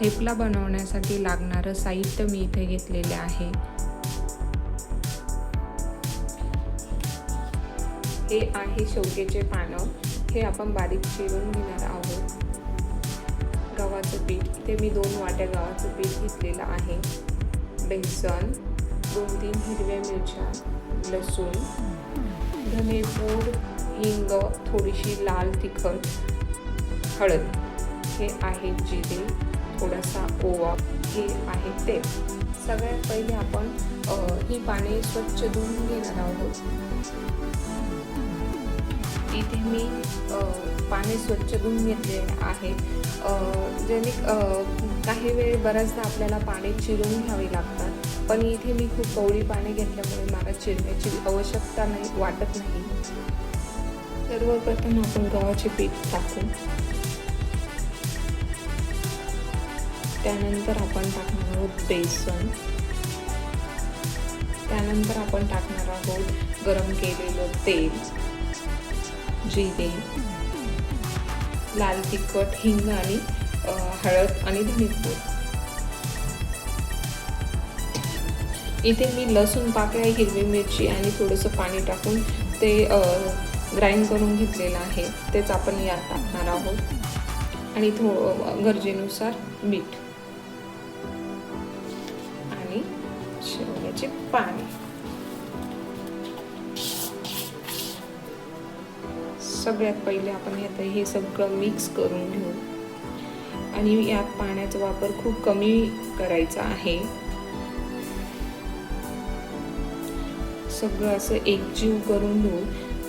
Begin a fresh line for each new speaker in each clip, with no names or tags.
थेपला बनवण्यासाठी लागणारं साहित्य मी इथे घेतलेले आहे. हे आहे शेवग्याचे पानं. हे आपण बारीक चिरून घेणार आहोत. गव्हाचं पीठ. इथे मी दोन वाट्या गव्हाचं पीठ घेतलेलं आहे. बेसन दोन तीन हिरव्या मिरच्या लसूण धनेपूड हिंग थोडीशी लाल तिखट हळद. हे आहे जिरे. थोडासा ओवा हे आहे ते. सगळ्यात पहिले आपण ही पाने स्वच्छ धुवून घेणार आहोत. इथे मी पाने स्वच्छ धुवून घेतले आहे ज्याने काही वेळ बऱ्याचदा आपल्याला पाने चिरून घ्यावी लागतात. पण इथे मी खूप कवळी पाने घेतल्यामुळे मला चिरण्याची आवश्यकता नाही वाटत नाही. सर्वप्रथम आपण गव्हाचे पीठ टाकू. त्यानंतर आपण टाकणार आहोत बेसन. त्यानंतर आपण टाकणार आहोत गरम केलेलं तेल जिरे लाल तिखट हिंग आणि हळद आणि धनेपूड. इथे मी लसूण पाकळ्या हिरवी मिरची आणि थोडंसं पाणी टाकून ते ग्राइंड करून घेतलेलं आहे. तेच आपण यात टाकणार आहोत. आणि थो गरजेनुसार मीठ. शेवग्याचे पाणी सगळ्यात पहिले आपण आता हे सगळं मिक्स करून घेऊ. आणि यात पाण्याचा वापर खूप कमी करायचा आहे. सगळं असं एकजीव करून घेऊ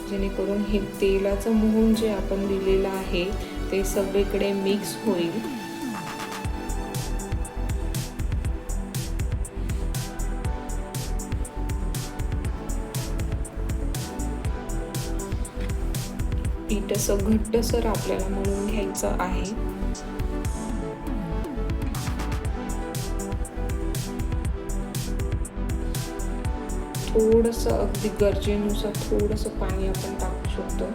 जेणेकरून हे तेलाचं मोहून जे आपण दिलेलं आहे ते सगळीकडे मिक्स होईल. पीठ असं घट्टसर आपल्याला मळून घ्यायचं आहे. थोडंसं अगदी गरजेनुसार थोडंसं पाणी आपण टाकू शकतो.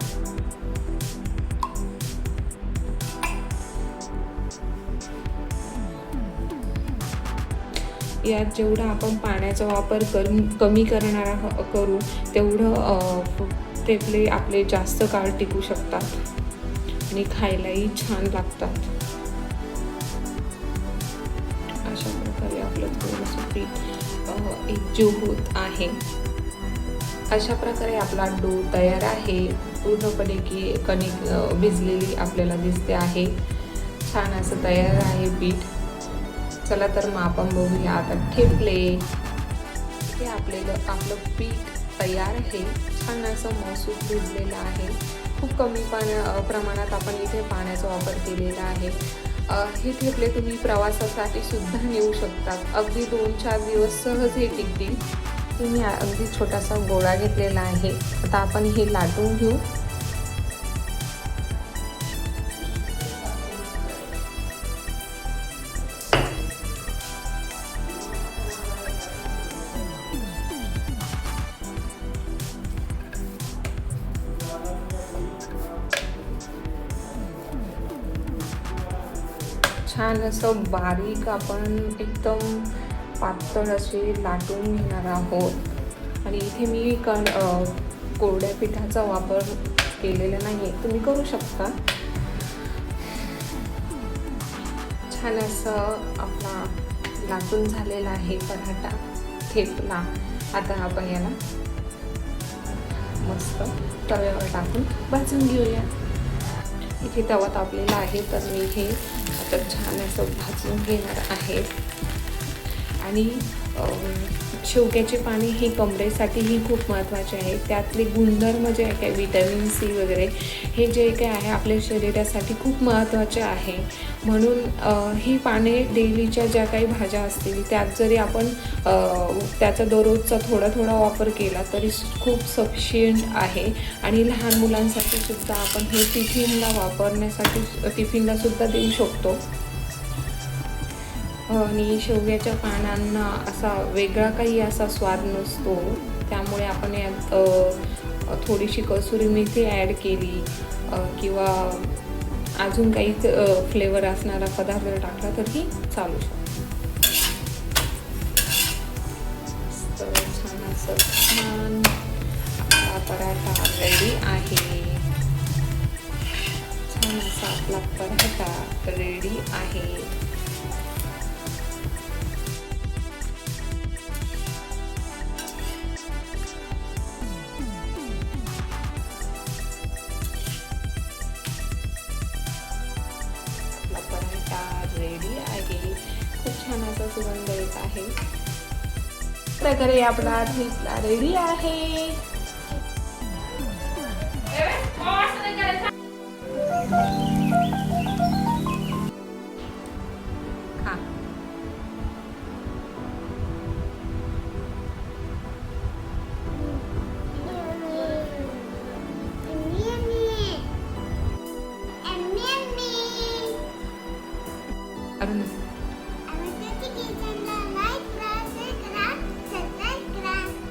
यात जेवढा आपण पाण्याचा वापर करून कमी करणार करू तेवढं अ, आपले जास्त काळ टिकू शकतात आणि खायलाही छान लागतात. अशा प्रकारे आपलं थोडंसं पीठ एकजीव होत आहे. अशा प्रकारे आपला डो तयार आहे. पूर्णपणे की कणिक भिजलेली आपल्याला दिसते आहे. छान असं तयार आहे पीठ. चला तर मग आपण बघूया. आता ठेपले. हे आपले आपलं पीठ तयार आहे. छान असं मसूर भिजलेलं आहे. खूप कमी पाण्या प्रमाणात आपण इथे पाण्याचा वापर केलेला आहे. हे ठेपले तुम्ही प्रवासासाठी सुद्धा नेऊ शकतात. अगदी दोन चार दिवस सहज हे टिकतील. तुम्ही अगदी छोटासा गोळा घेतलेला आहे. आता आपण हे लाटून घेऊ. छान असं बारीक आपण एकदम पातळ असे लाटून घेणार आहोत. आणि इथे मी कण कोरड्या पिठाचा वापर केलेला नाही आहे तुम्ही करू शकता. छान असं आपला लाटून झालेला आहे पराठा थेपला. आता आपण याला मस्त तव्यावर टाकून भाजून घेऊया. इथे तवा तापलेला आहे तर मी हे तर छान असं भाजून घेणार आहे आणि शेवग्याचे पाणी हे कमरेसाठीही खूप महत्त्वाचे आहे. त्यातले गुणधर्म जे आहे काय विटॅमिन सी वगैरे हे जे काय आहे आपल्या शरीरासाठी खूप महत्त्वाचे आहे. म्हणून ही पाने डेलीच्या ज्या काही भाज्या असतील त्यात जरी आपण त्याचा दररोजचा थोडा थोडा वापर केला तरी खूप सफिशियंट आहे. आणि लहान मुलांसाठी सुद्धा आपण हे टिफिनला वापरण्यासाठी टिफिनला सुद्धा देऊ शकतो. आणि शेवग्याच्या पानांना असा वेगळा काही असा स्वाद नसतो. त्यामुळे आपण यात थोडीशी कसुरी मेथी ॲड केली किंवा अजून काही फ्लेवर असणारा पदार्थ टाकला तरी चालू शकतो. तर छान असं छान पराठा रेडी आहे. छान असा आपला पराठा रेडी आहे. रेडी आहे. खूप छान असा सुगंध येत आहे. प्रकारे आपला ठेपला रेडी आहे. Thank you. 다른